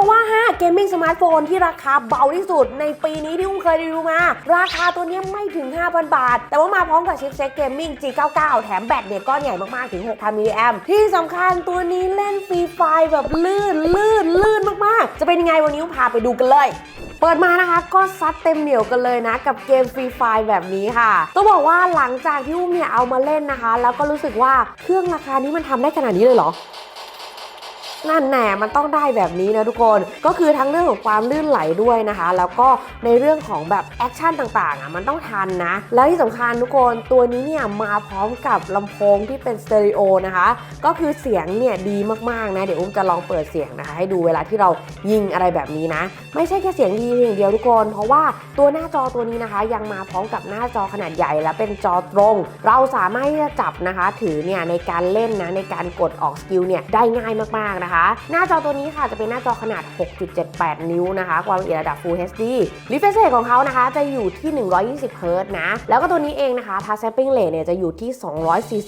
บอกว่า5เกมมิ่งสมาร์ทโฟนที่ราคาเบาที่สุด ในปีนี้ที่อุ้มเคยรีวิวมา ราคาตัวนี้ไม่ถึง 5,000 บาท แต่ว่ามาพร้อมกับชิปเซ็ตเกมมิ่ง G99 แถมแบตเนี่ยก้อนใหญ่มากๆ ถึง 6,000 มิลลิแอมที่สำคัญตัวนี้เล่นฟรีไฟแบบลื่นลื่นลื่นมากๆ จะเป็นยังไงวันนี้อุ้มพาไปดูกันเลยเปิดมานะคะก็ซัดเต็มเหนียวกันเลยนะ กับเกมฟรีไฟแบบนี้ค่ะต้องบอกว่าหลังจากที่อุ้มเนี่ยเอามาเล่นนะคะ แล้วก็รู้สึกว่าเครื่องราคานี้มันทำได้ขนาดนี้เลยเหรอ นั่นแน่มันต้องได้แบบนี้นะทุกคน ก็คือทั้งเรื่องของความลื่นไหลด้วยนะคะ แล้วก็ในเรื่องของแบบแอคชั่นต่างๆอะมันต้องทันนะ แล้วที่สำคัญทุกคนตัวนี้เนี่ยมาพร้อมกับลำโพงที่เป็นสเตอริโอนะคะ ก็คือเสียงเนี่ยดีมากๆนะเดี๋ยวอุ้มจะลองเปิดเสียงนะคะ ให้ดูเวลาที่เรายิงอะไรแบบนี้นะ ไม่ใช่แค่เสียงดีอย่างเดียวทุกคน เพราะว่าตัวหน้าจอตัวนี้นะคะ ยังมาพร้อมกับหน้าจอขนาดใหญ่และเป็นจอตรง เราสามารถที่จะจับนะคะถือเนี่ยในการเล่นนะในการกดออกสกิลเนี่ยได้ง่ายมากๆนะคะหน้าจอตัวนี้ค่ะจะเป็นหน้าจอขนาด 6.78 นิ้วนะคะ ความละเอียดระดับ Full HD refresh rate ของเขานะคะจะอยู่ที่ 120เฮิร์ต์นะ แล้วก็ตัวนี้เองนะคะ touch sampling rate เนี่ยจะอยู่ที่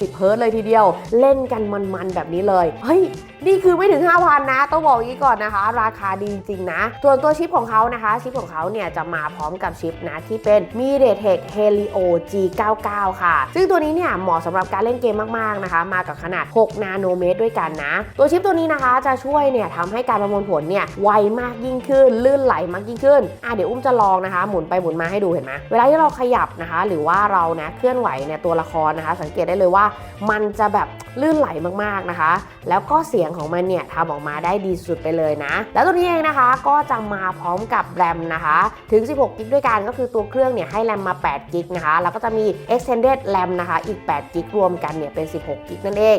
240เฮิร์ตเลยทีเดียว เล่นกันมันๆแบบนี้เลย เฮ้ย นี่คือไม่ถึง 5,000 นะ ต้องบอกอย่างนี้ก่อนนะคะ ราคาดีจริงๆนะ ส่วนตัวชิปของเขานะคะ ชิปของเขาเนี่ยจะมาพร้อมกับชิปนะที่เป็น MediaTek Helio G99 ค่ะ ซึ่งตัวนี้เนี่ยเหมาะสำหรับการเล่นเกมมากๆนะคะ มากับขนาด 6 นาโนเมตรด้วยกันนะ ตัวชิปตัวนี้นะคะจะช่วยเนี่ยทำให้การประมวลผลเนี่ยไวมากยิ่งขึ้น ลื่นไหลมากยิ่งขึ้นอะเดี๋ยวอุ้มจะลองนะคะ หมุนไปหมุนมาให้ดูเห็นไหมเวลาที่เราขยับนะคะ หรือว่าเรานะเคลื่อนไหวเนี่ยตัวละครนะคะ สังเกตได้เลยว่ามันจะแบบลื่นไหลมากๆนะคะ แล้วก็เสียงของมันเนี่ยทำออกมาได้ดีสุดไปเลยนะ แล้วตัวนี้เองนะคะก็จะมาพร้อมกับแรมนะคะถึง 16 กิกด้วยกันก็คือตัวเครื่องเนี่ยให้แรมมา 8 กิกนะคะแล้วก็จะมี extended RAM นะคะอีก 8 กิกรวมกันเนี่ยเป็น 16 กิกนั่นเอง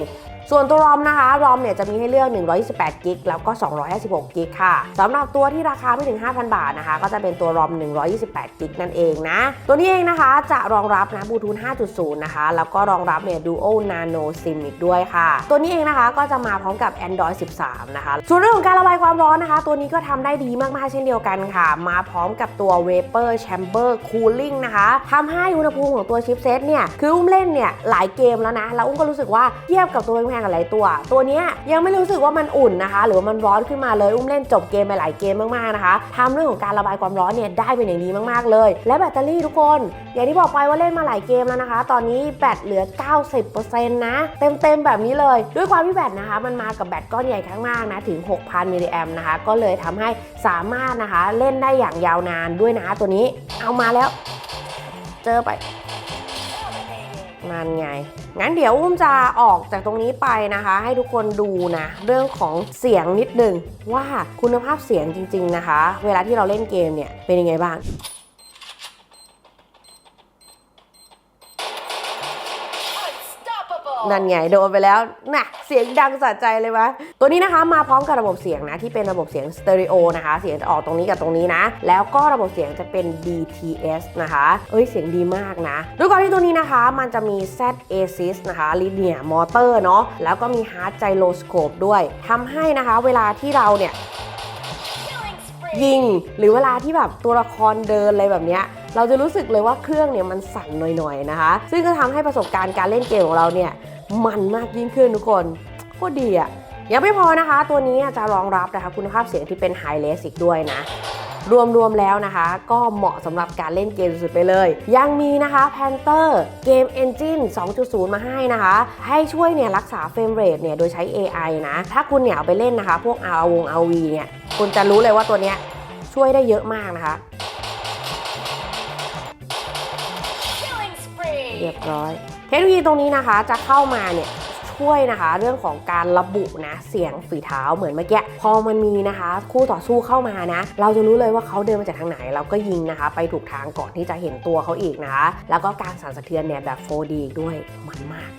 ส่วนตัว ROM นะคะ ROM เนี่ยจะมีให้เลือก 128 กิก แล้วก็ 256 กิกค่ะสำหรับตัวที่ราคาไม่ถึง 5,000 บาทนะคะ ก็จะเป็นตัว ROM 128 กิกนั่นเองนะ ตัวนี้เองนะคะจะรองรับนะบลูทูธ5.0 นะคะ แล้วก็รองรับเนี่ย Dual Nano SIM อีกด้วยค่ะ ตัวนี้เองนะคะก็จะมาพร้อมกับ Android 13 นะคะ ส่วนเรื่องของการระบายความร้อนนะคะ ตัวนี้ก็ทำได้ดีมากๆเช่นเดียวกันค่ะ มาพร้อมกับตัว Vapor Chamber Cooling นะคะทำให้อุณหภูมิของตัวชิปเซตเนี่ยคืออุ้มเล่นเนี่ยหลายเกมแล้วนะแล้วอุ้มก็รู้สึกว่าเทียบกับตัวแพงๆหลายตัว ตัวเนี้ยยังไม่รู้สึกว่ามันอุ่นนะคะ หรือว่ามันร้อนขึ้นมาเลยอุ้มเล่นจบเกมไปหลายเกมมากๆนะคะทำเรื่องของการระบายความร้อนเนี่ยได้เป็นอย่างดีมากๆเลย และแบตเตอรี่ทุกคน อย่างที่บอกไปว่าเล่นมาหลายเกมแล้วนะคะ ตอนนี้แบตเหลือ 90%นะเต็มๆแบบนี้เลย ด้วยความที่แบตนะคะมันมากับแบตก้อนใหญ่ข้างมากนะถึง 6,000มิลลิแอมนะคะก็เลยทำให้สามารถนะคะเล่นได้อย่างยาวนานด้วยนะตัวนี้ เอามาแล้ว เจอไป นั่นไง งั้นเดี๋ยวอุ้มจะออกจากตรงนี้ไปนะคะ ให้ทุกคนดูนะ เรื่องของเสียงนิดนึงว่าคุณภาพเสียงจริง ๆนะคะ เวลาที่เราเล่นเกมเนี่ยเป็นยังไงบ้าง นั่นไงโดนไปแล้วน่ะเสียงดังสะใจเลยวะตัวนี้นะคะมาพร้อมกับระบบเสียงนะที่เป็นระบบเสียงสเตอริโอนะคะเสียงจะออกตรงนี้กับตรงนี้นะ แล้วก็ระบบเสียงจะเป็น DTS นะคะเอ้ยเสียงดีมากนะด้วยความที่ตัวนี้นะคะ มันจะมี Z Assist นะคะ Linear Motor เนาะแล้วก็มี Hard Gyroscope ด้วยทำให้นะคะเวลาที่เราเนี่ยยิงหรือเวลาที่แบบตัวละครเดินอะไรแบบเนี้ยเราจะรู้สึกเลยว่าเครื่องเนี่ยมันสั่นหน่อยๆนะคะ ซึ่งก็ทำให้ประสบการณ์การเล่นเกมของเราเนี่ย มันมากยิ่งขึ้นทุกคนโคตรดีอะยังไม่พอนะคะ ตัวนี้จะรองรับนะคะคุณภาพเสียงที่เป็นไฮเลสอีกด้วยนะรวมๆแล้วนะคะ ก็เหมาะสำหรับการเล่นเกมสุดๆไปเลย ยังมีนะคะ Panther Game Engine 2.0 มาให้นะคะ ให้ช่วยเนี่ยรักษาเฟรมเรทเนี่ยโดยใช้ AI นะ ถ้าคุณเนี่ยเอาไปเล่นนะคะ พวก R วง RV เนี่ย คุณจะรู้เลยว่าตัวเนี้ยช่วยได้เยอะมากนะคะ เรียบร้อยเทคโนโลยีตรงนี้นะคะจะเข้ามาเนี่ยช่วยนะคะเรื่องของการระบุนะเสียงฝีเท้าเหมือนเมื่อกี้พอมันมีนะคะ คู่ต่อสู้เข้ามานะ เราจะรู้เลยว่าเขาเดินมาจากทางไหน เราก็ยิงนะคะ ไปถูกทางก่อนที่จะเห็นตัวเขาอีกนะคะ แล้วก็การสั่นสะเทือนเนี่ยแบบ 4D อีกด้วยมันมาก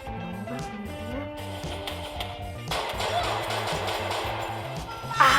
อ่า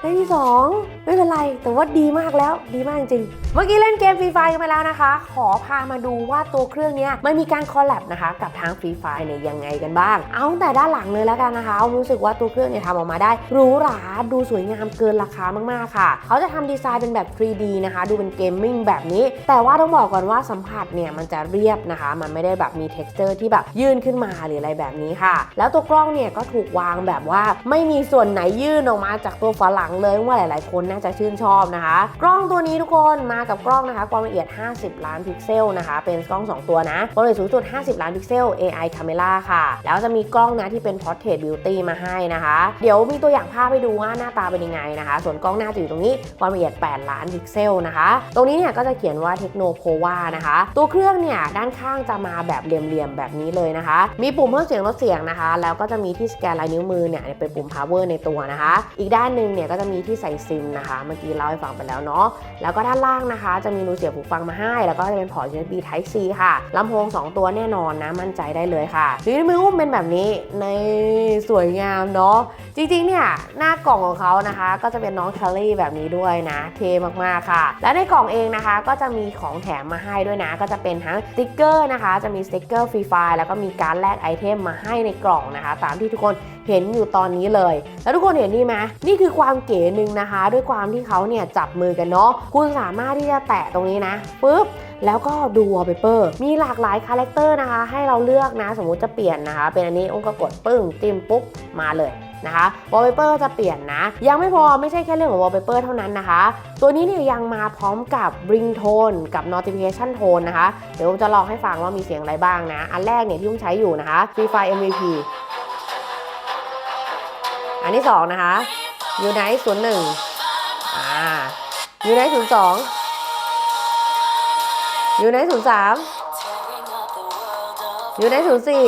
ได้ที่สองไม่เป็นไร แต่ว่าดีมากแล้ว ดีมากจริง เมื่อกี้เล่นเกมฟรีไฟกันไปแล้วนะคะ ขอพามาดูว่าตัวเครื่องเนี้ยมันมีการคอลแลบนะคะ กับทางฟรีไฟเนี่ยยังไงกันบ้าง เอาแต่ด้านหลังเลยแล้วกันนะคะรู้สึกว่าตัวเครื่องเนี่ยทำออกมาได้หรูหราดูสวยงามเกินราคามากๆค่ะ เขาจะทำดีไซน์เป็นแบบ 3D นะคะ ดูเป็นเกมมิ่งแบบนี้ แต่ว่าต้องบอกก่อนว่าสัมผัสเนี่ยมันจะเรียบนะคะ มันไม่ได้แบบมี t e x t อร์ที่แบบยื่นขึ้นมาหรืออะไรแบบนี้ค่ะ แล้วตัวกล้องเนี่ยก็ถูกวางแบบว่าไม่มีส่วนไหนยื่นออกมาจากตัวฝาหลังงเลยว่าหลาย ๆ คนน่าจะชื่นชอบนะคะ กล้องตัวนี้ทุกคนมากับกล้องนะคะ ความละเอียด 50 ล้านพิกเซลนะคะ เป็นกล้อง 2 ตัวนะความละเอียดสูงสุด 50 ล้านพิกเซล AI Camera ค่ะ แล้วจะมีกล้องนะที่เป็น Portrait Beauty มาให้นะคะ เดี๋ยวมีตัวอย่างภาพให้ดูว่าหน้าตาเป็นยังไงนะคะ ส่วนกล้องหน้าจะอยู่ตรงนี้ความละเอียด 8 ล้านพิกเซลนะคะ ตรงนี้เนี่ยก็จะเขียนว่าเทคโนโพวานะคะ ตัวเครื่องเนี่ยด้านข้างจะมาแบบเหลี่ยมๆแบบนี้เลยนะคะ มีปุ่มเพิ่มเสียงลดเสียงนะคะ แล้วก็จะมีที่สแกนลายนิ้วมือเนี่ยเป็นปุ่ม power ในตัวนะคะ อีกด้านหนึ่งเนี่ยก็จะมีที่ใส่ซิมนะคะ เมื่อกี้เล่าให้ฟังไปแล้วเนาะ แล้วก็ด้านล่างนะคะ จะมีรูเสียบหูฟังมาให้ แล้วก็จะเป็นพอร์ต USB Type C ค่ะ ลำโพง 2 ตัวแน่นอนนะ มั่นใจได้เลยค่ะนิ้วมืออุ้มเป็นแบบนี้ในสวยงามเนาะ จริงๆ เนี่ย หน้ากล่องของเขานะคะ ก็จะเป็นน้องแคลรี่แบบนี้ด้วยนะ เท่มากๆ ค่ะ และในกล่องเองนะคะ ก็จะมีของแถมมาให้ด้วยนะ ก็จะเป็นทั้งสติกเกอร์นะคะ จะมีสติกเกอร์ฟรีไฟล์แล้วก็มีการแลกไอเทมมาให้ในกล่องนะคะ ตามที่ทุกคนเห็นอยู่ตอนนี้เลย แล้วทุกคนเห็นนี่ไหมนี่คือความเก๋หนึ่งนะคะ ด้วยความที่เขาเนี่ยจับมือกันเนาะคุณสามารถที่จะแตะตรงนี้นะปุ๊บแล้วก็ดูวอลเปเปอร์มีหลากหลายคาแรคเตอร์นะคะ ให้เราเลือกนะ สมมุติจะเปลี่ยนนะคะ เป็นอันนี้องค์ก็กดปึ้งจิ้มปุ๊บมาเลยนะคะวอลเปเปอร์จะเปลี่ยนนะ ยังไม่พอไม่ใช่แค่เรื่องของวอลเปเปอร์เท่านั้นนะคะ ตัวนี้เนี่ยยังมาพร้อมกับ Ring Tone กับ Notification Tone นะคะ เดี๋ยวผมจะลองให้ฟังว่ามีเสียงอะไรบ้างนะ อันแรกเนี่ยที่ผมใช้อยู่นะคะ Free Fire MVP อันที่สองนะคะยูไนท์ศูนย์หนึ่งอ่ายูไนท์ศูนย์สองยูไนท์ศูนย์สามยูไนท์ศูนย์สี่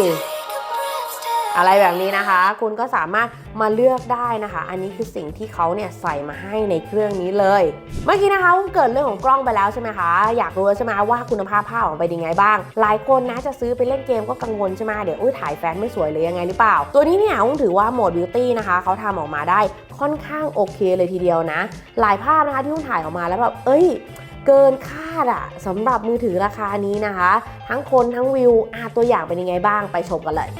อะไรแบบนี้นะคะ คุณก็สามารถมาเลือกได้นะคะ อันนี้คือสิ่งที่เขาเนี่ยใส่มาให้ในเครื่องนี้เลย เมื่อกี้นะคะเกิดเรื่องของกล้องไปแล้วใช่ไหมคะ อยากรู้ใช่ไหมว่าคุณภาพภาพออกมาเป็นยังไงบ้าง หลายคนนะจะซื้อไปเล่นเกมก็กังวลใช่ไหมเดี๋ยวอุ้ยถ่ายแฟนไม่สวยเลยยังไงหรือเปล่า ตัวนี้เนี่ยผมถือว่าโหมดบิวตี้นะคะเขาทำออกมาได้ค่อนข้างโอเคเลยทีเดียวนะ หลายภาพนะคะที่ผมถ่ายออกมาแล้วแบบเอ้ยเกินคาดอะสำหรับมือถือราคานี้นะคะ ทั้งคนทั้งวิวอะตัวอย่างเป็นยังไงบ้างไปชมกันเลย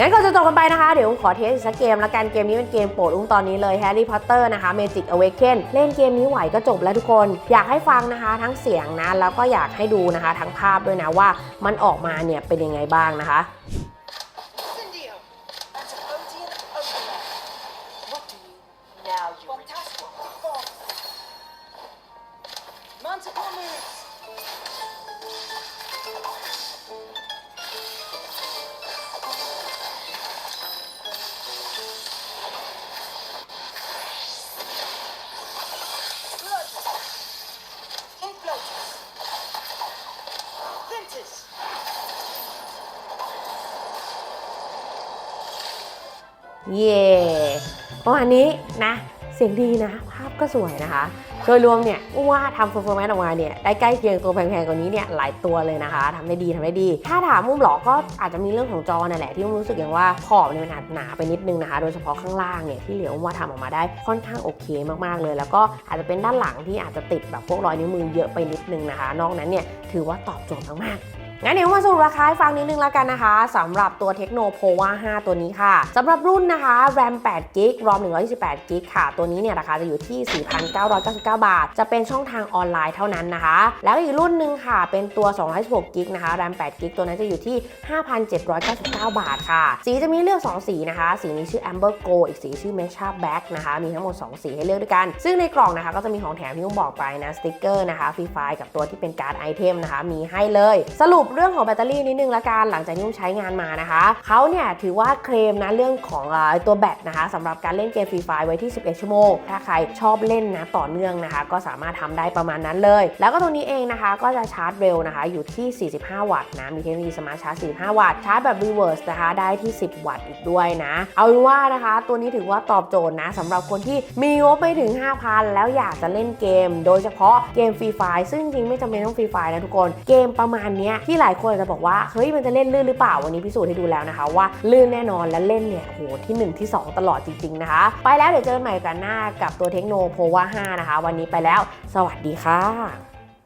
งั้นก่อนจะจบกันไปนะคะ เดี๋ยวผมขอเทสอีกสักเกมละกันเกมนี้เป็นเกมโปรดอุ้มตอนนี้เลย Harry Potter นะคะ Magic Awaken เล่นเกมนี้ไหวก็จบแล้วทุกคน อยากให้ฟังนะคะ ทั้งเสียงนะแล้วก็อยากให้ดูนะคะ ทั้งภาพด้วยนะว่ามันออกมาเนี่ยเป็นยังไงบ้างนะคะ เย่ประมาณนี้นะเสียงดีนะ ภาพก็สวยนะคะ โดยรวมเนี่ยว่าทำ performance ออกมาเนี่ยได้ใกล้เคียงตัวแพงๆกว่านี้เนี่ยหลายตัวเลยนะคะทำได้ดีทำได้ดี ถ้าถามมุมหรอกก็อาจจะมีเรื่องของจอนั่นแหละที่มุมรู้สึกอย่างว่าขอบเนี่ยมันอาจหนาไปนิดนึงนะคะ โดยเฉพาะข้างล่างเนี่ยที่เหลียวว่าทำออกมาได้ค่อนข้างโอเคมากๆเลย แล้วก็อาจจะเป็นด้านหลังที่อาจจะติดแบบพวกรอยนิ้วมือเยอะไปนิดนึงนะคะ นอกนั้นเนี่ยถือว่าตอบโจทย์มากๆ งั้นเดี๋ยวมาสรุปราคาให้ฟังนิดนึงแล้วกันนะคะสำหรับตัวเทคโนโพวา5ตัวนี้ค่ะสำหรับรุ่นนะคะ RAM 8 g b ROM 128 g b ค่ะ ตัวนี้เนี่ยราคาจะอยู่ที่ 4,999 บาท จะเป็นช่องทางออนไลน์เท่านั้นนะคะ แล้วอีกรุ่นหนึ่งค่ะ เป็นตัว216 g b นะคะ RAM 8 g b ตัวนั้นจะอยู่ที่ 5,799 บาทค่ะ สีจะมีเลือก 2 สีนะคะ สีนี้ชื่อ Amber Gold อีกสีชื่อ Mecha Black นะคะ มีทั้งหมด 2 สีให้เลือกด้วยกัน ซึ่งในกล่องนะคะก็จะมีของแถมที่ผมบอกไปนะ สติกเกอร์นะคะฟรีไฟล์กับตัวที่เป็นการ์ดไอเทมนะคะ มีให้เลย สรุปเรื่องของแบตเตอรี่นิดนึงละกันหลังจากที่ผมใช้งานมานะคะเขาเนี่ยถือว่าเคลมนะเรื่องของอตัวแบตนะคะสำหรับการเล่นเกมฟรีไฟล์ไว้ที่ 11 ชั่วโมง ถ้าใครชอบเล่นนะต่อเนื่องนะคะ ก็สามารถทำได้ประมาณนั้นเลย แล้วก็ตัวนี้เองนะคะ ก็จะชาร์จเร็วนะคะ อยู่ที่ 45 วัตต์นะ มีเทคโนโลยีสมาร์ทชาร์จ 45 วัตต์ ชาร์จแบบรีเวิร์สนะคะ ได้ที่ 10 วัตต์อีกด้วยนะ เอาเป็นว่านะคะ ตัวนี้ถือว่าตอบโจทย์นะสำหรับคนที่มีงบไม่ถึง 5,000 แล้วอยากจะเล่นเกม โดยเฉพาะเกมฟรีไฟล์ซึ่งจริงไม่จำเป็นต้องฟรีไฟนะทุกคน เกมประมาณนี้ที่หลายคนจะบอกว่าเฮ้ยมันจะเล่นลื่นหรือเปล่าวันนี้พิสูจน์ให้ดูแล้วนะคะ ว่าลื่นแน่นอนและเล่นเนี่ยโหที่หนึ่งที่สองตลอดจริงๆนะคะ ไปแล้วเดี๋ยวเจอกันใหม่กันหน้ากับตัวเทคโนโพว่า5นะคะ วันนี้ไปแล้ว สวัสดีค่ะ